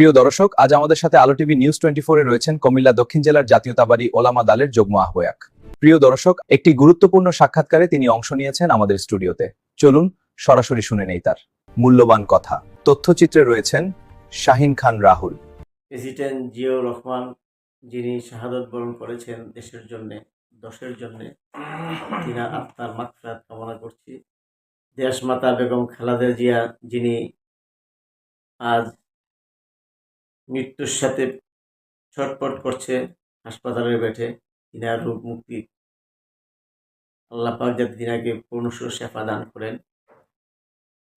প্রিয় দর্শক, আজ আমাদের সাথে আলো টিভি নিউজ টোয়েন্টি ফোরে রয়েছেন কুমিল্লা দক্ষিণ জেলার জাতীয়তাবাদী ওলামা দালের যুগ্ম আহ্বায়ক। প্রিয় দর্শক, একটি গুরুত্বপূর্ণ সাক্ষাৎকারে তিনি অংশ নিয়েছেন আমাদের স্টুডিওতে। চলুন সরাসরি শুনে নেই তার মূল্যবান কথা। তথ্যচিত্রে রয়েছেন শাহিন খান রাহুল। প্রেসিডেন্ট জিয়াউর রহমান, যিনি শাহাদত বরণ করেছেন দেশের জন্য, দশের জন্য, তিনার আত্মার মাকফরাত কামনা করছি। দেশমাতা বেগম খালেদা জিয়া, যিনি আজ মৃত্যুর সাথে ছটপট করছে হাসপাতালের বেঠে তিনার রোগ মুক্তি। আল্লাহ পাক যাতে তিনাকে পূর্ণ শেফা দান করেন।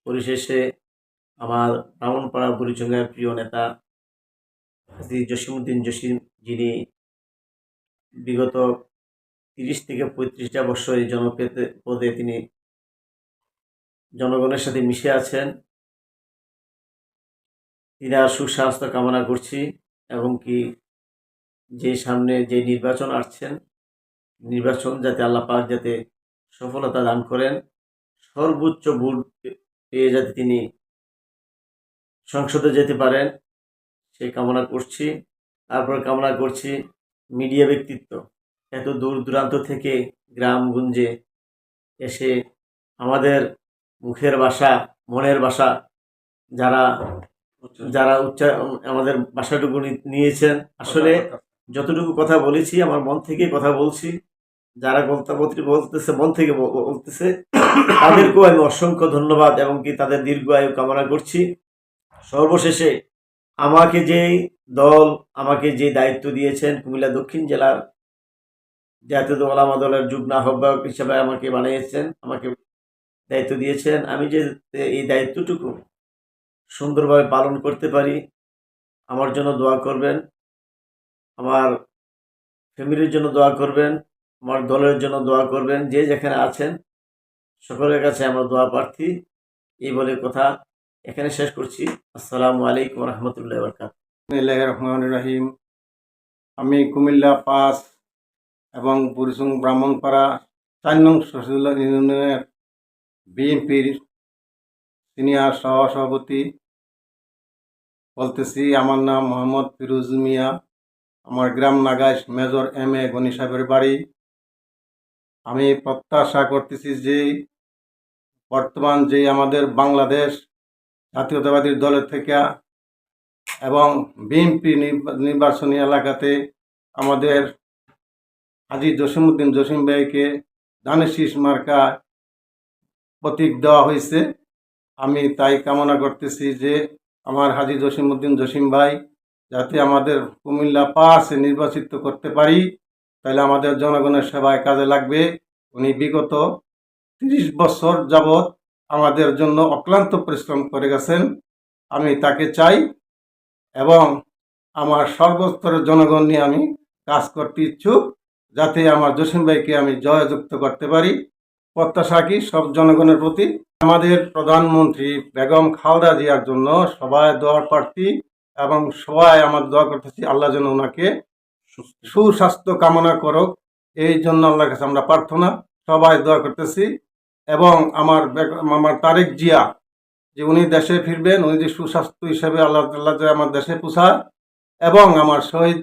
পরিশেষে আমার ব্রাহ্মণপাড়া বুড়িচঙ্গার প্রিয় নেতা হাজি জসিমুদ্দিন জসিম যিনি বিগত তিরিশ থেকে পঁয়ত্রিশটা বছর এই জনপদে পদে তিনি জনগণের সাথে মিশে আছেন। তিনার সুস্বাস্থ্য কামনা করছি এবং কি যে সামনে যে নির্বাচন আসছেন, নির্বাচন যাতে আল্লাহ পাক যাতে সফলতা দান করেন, সর্বোচ্চ ভোট পেয়ে যাতে তিনি সংসদে যেতে পারেন, সেই কামনা করছি। তারপর কামনা করছি মিডিয়া ব্যক্তিত্ব। এত দূর দূরান্ত থেকে গ্রামগঞ্জে এসে আমাদের মুখের ভাষা, মনের ভাষা যারা যারা উচ্চা আমাদের ভাষাটুকু নিয়েছেন। আসলে যতটুকু কথা বলেছি আমার মন থেকে কথা বলছি। যারা বলতে- বলতেছে মন থেকে বলতেছে তাদেরকেও আমি অসংখ্য ধন্যবাদ এবং কি তাদের দীর্ঘ আয়ু কামনা করছি। সর্বশেষে আমাকে যেই দল আমাকে যে দায়িত্ব দিয়েছেন কুমিল্লা দক্ষিণ জেলার জাতীয় ওলামা দলের যুগ্ম আহ্বায়ক হিসেবে আমাকে বানিয়েছেন আমাকে দায়িত্ব দিয়েছেন। আমি যে এই দায়িত্বটুকু সুন্দরভাবে পালন করতে পারি। আমার জন্য দোয়া করবেন। আমার ফ্যামিলির জন্য দোয়া করবেন। আমার দলের জন্য দোয়া করবেন। যে যেখানে আছেন, সকলের কাছে আমার দোয়া প্রার্থী। এই বলে কথা এখানে শেষ করছি। আসসালামু আলাইকুম রহমতুল্লাহ বরকাত রহমান রাহিম। আমি কুমিল্লা পাস এবং বুড়িসুং ব্রাহ্মণপাড়া চার নং শহীদুল্লাহ ইউনিয়নের বিএনপির সিনিয়র সহসভাপতি বলতেছি, আমার নাম মোহাম্মদ ফিরোজ মিয়া। আমার গ্রাম Nagaish, major M A Gani সাহেবের বাড়ি। আমি প্রত্যাশা করতেছি যে, বর্তমান যে আমাদের বাংলাদেশ জাতীয়তাবাদী দলের থেকে এবং বিএনপি নির্বাচনী এলাকাতে আমাদের হাজি জসিমুদ্দিন জসিম ভাইকে দানেশিস মার্কা প্রতীক দেওয়া হয়েছে। আমি তাই কামনা করতেছি যে আমার হাজি জসিমুদ্দিন জসিম ভাই, যাতে আমাদের কুমিল্লা পাসে নির্বাচিত করতে পারি, তাহলে আমাদের জনগণের সেবায় কাজে লাগবে। উনি বিগত তিরিশ বছর যাবৎ আমাদের জন্য অক্লান্ত পরিশ্রম করে গেছেন। আমি তাকে চাই এবং আমার সর্বস্তরের জনগণ নিয়ে আমি কাজ করতে ইচ্ছুক, যাতে আমার জসিম ভাইকে আমি জয়যুক্ত করতে পারি। প্রত্যাশা কি সব জনগণের প্রতি? আমাদের প্রধানমন্ত্রী বেগম খালদা জিয়ার জন্য সবাই দোয়ার প্রার্থী এবং সবাই আমার দোয়া করতেছি, আল্লাহ যেন ওনাকে সুস্বাস্থ্য কামনা করুক। এই জন্য আল্লাহর কাছে আমরা প্রার্থনা, সবাই দোয়া করতেছি। এবং আমার আমার তারেক জিয়া, যে উনি দেশে ফিরবেন, উনি যে সুস্বাস্থ্য হিসেবে আল্লাহ তাল্লাহ যে আমার দেশে পুষায় এবং আমার শহীদ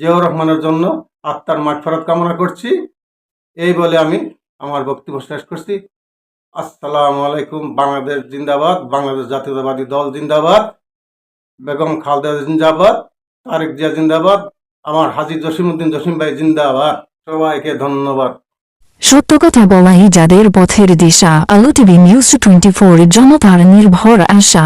জিয়াউর রহমানের জন্য আত্মার মাঠফেরত কামনা করছি। এই বলে আমি আমার বক্তব্য শেষ করছি। আসসালামু আলাইকুম, বাংলাদেশ জিন্দাবাদ, বাংলাদেশ জাতীয়তাবাদী দল জিন্দাবাদ, বেগম খালদা জিন্দাবাদ, তারেক জিয়া জিন্দাবাদ, আমার হাজি জসিমুদ্দিন জসিম ভাই জিন্দাবাদ। সবাইকে ধন্যবাদ। সত্য কথা বলাই যাদের পথের দিশা, আলো টিভি নিউজ টোয়েন্টি ফোর জনতার নির্ভর আশা।